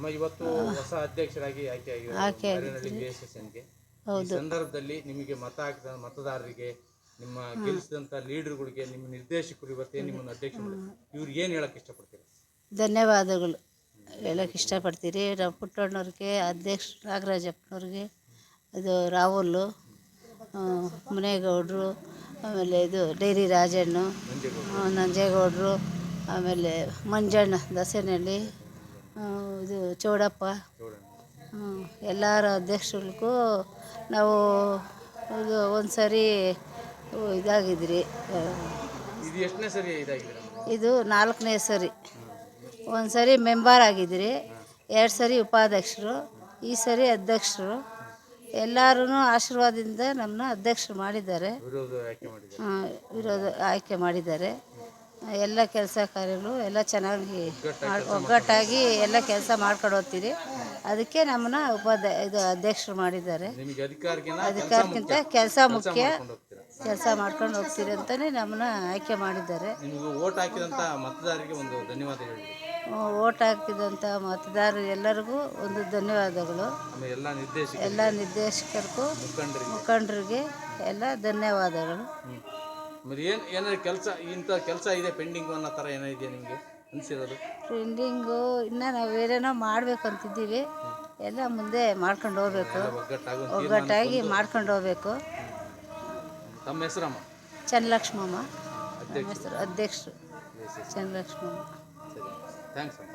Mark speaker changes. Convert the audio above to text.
Speaker 1: ಅಮ್ಮ ಇವತ್ತು ಹೊಸ ಅಧ್ಯಕ್ಷರಾಗಿ ಆಯ್ಕೆ
Speaker 2: ಆಯ್ಕೆ
Speaker 1: ಆಗಿದ್ದಾರೆ ಬಿ ಎಸ್ ಎಸ್ ಎನ್ಗೆ ಈ ಸಂದರ್ಭದಲ್ಲಿ ನಿಮಗೆ ಮತ ಹಾಕಿದ ಮತದಾರರಿಗೆ ನಿಮ್ಮ ಗೆಲ್ಲಿಸಿದಂತ ಲೀಡರ್ಗಳಿಗೆ ನಿಮ್ಮ ನಿರ್ದೇಶಕರು ಇವತ್ತೇ ನಿಮ್ಮನ್ನು ಅಧ್ಯಕ್ಷ. ಇವ್ರಿಗೆ ಏನು ಹೇಳಕ್ ಇಷ್ಟಪಡ್ತೀರಾ?
Speaker 2: ಧನ್ಯವಾದಗಳು. ಹೇಳಕ್ಕೆ ಇಷ್ಟಪಡ್ತೀರಿ. ನಮ್ಮ ಪುಟ್ಟಣ್ಣವ್ರಿಗೆ ಅಧ್ಯಕ್ಷ ನಾಗರಾಜಪ್ಪನವ್ರಿಗೆ ಇದು ರಾಹುಲ್ ಮುನೇಗೌಡರು ಆಮೇಲೆ ಇದು ಡೈರಿ ರಾಜಣ್ಣು ನಂಜೇಗೌಡ್ರು ಆಮೇಲೆ ಮಂಜಣ್ಣ ದಸನಹಳ್ಳಿ ಇದು ಚೌಡಪ್ಪ. ಎಲ್ಲರ ಅಧ್ಯಕ್ಷರಿಗೂ ನಾವು ಇದು ಒಂದು ಸರಿ ಇದಾಗಿದ್ರಿ?
Speaker 1: ಇದು
Speaker 2: ನಾಲ್ಕನೇ ಸರಿ. ಒಂದು ಸರಿ ಮೆಂಬರ್ ಆಗಿದ್ರಿ. ಎರಡು ಸರಿ ಉಪಾಧ್ಯಕ್ಷರು ಈ ಸರಿ ಅಧ್ಯಕ್ಷರು. ಎಲ್ಲರೂ ಆಶೀರ್ವಾದದಿಂದ ನಮ್ಮನ್ನ ಅಧ್ಯಕ್ಷರು ಮಾಡಿದ್ದಾರೆ.
Speaker 1: ವಿರೋಧ ಆಯ್ಕೆ ಮಾಡಿದ್ದಾರೆ.
Speaker 2: ಎಲ್ಲ ಕೆಲಸ ಕಾರ್ಯಗಳು ಎಲ್ಲ ಚೆನ್ನಾಗಿ ಮಾಡ್- ಒಗ್ಗಟ್ಟಾಗಿ ಎಲ್ಲ ಕೆಲಸ ಮಾಡ್ಕೊಂಡು ಹೋಗ್ತೀರಿ ಅದಕ್ಕೆ ನಮ್ಮನ್ನ ಉಪಾಧ್ಯ ಇದು ಅಧ್ಯಕ್ಷರು ಮಾಡಿದ್ದಾರೆ.
Speaker 1: ನಿಮಗೆ ಅಧಿಕಾರಕ್ಕಿಂತ
Speaker 2: ಕೆಲಸ ಮುಖ್ಯ.
Speaker 1: ಹೋಗ್ತೀರಾ
Speaker 2: ಕೆಲಸ ಮಾಡ್ಕೊಂಡು ಹೋಗ್ತೀರಿ ಅಂತಾನೆ ನಮ್ಮನ್ನ ಆಯ್ಕೆ ಮಾಡಿದ್ದಾರೆ.
Speaker 1: ನಿಮಗೆ ಓಟ್ ಹಾಕಿದಂತ ಮತದಾರರಿಗೆ ಒಂದು ಧನ್ಯವಾದ ಹೇಳಿ
Speaker 2: ಓಟ್ ಹಾಕಿದಂಥ ಮತದಾರರು ಎಲ್ಲರಿಗೂ ಒಂದು ಧನ್ಯವಾದಗಳು.
Speaker 1: ಆಮೇಲೆ ಎಲ್ಲ ನಿರ್ದೇಶಕ
Speaker 2: ಎಲ್ಲ ನಿರ್ದೇಶಕರಿಗೂ
Speaker 1: ಮುಖಂಡರಿಗೆ.
Speaker 2: ಮುಖಂಡರಿಗೆ ಎಲ್ಲ ಧನ್ಯವಾದಗಳು.
Speaker 1: ಮತ್ತೆ ಏನು ಏನಾದ್ರು ಕೆಲಸ ಇಂಥ ಕೆಲಸ ಇದೆ ಪೆಂಡಿಂಗು ಅನ್ನೋ ಥರ ಏನೋ ಇದೆಯಾ ನಿಮಗೆ ಅನಿಸಿರೋದು?
Speaker 2: ಟ್ರೆಂಡಿಂಗು ಇನ್ನು ನಾವು ಏನೇನೋ ಮಾಡಬೇಕು ಅಂತಿದ್ದೀವಿ ಎಲ್ಲ ಮುಂದೆ ಮಾಡ್ಕೊಂಡು ಹೋಗ್ಬೇಕು.
Speaker 1: ಒಗ್ಗಟ್ಟಾಗಿ ಒಂದು
Speaker 2: ಒಗ್ಗಟ್ಟಾಗಿ ಮಾಡ್ಕೊಂಡು ಹೋಗ್ಬೇಕು.
Speaker 1: ತಮ್ಮ ಹೆಸರಮ್ಮ?
Speaker 2: ಚನ್ನಲಕ್ಷ್ಮಮ್ಮ. ನಮ್ಮ ಹೆಸರು ಅಧ್ಯಕ್ಷರು. ಚನ್ನಲಕ್ಷ್ಮಮ್ಮ.
Speaker 1: ಥ್ಯಾಂಕ್ಸ್ ಅಮ್ಮ.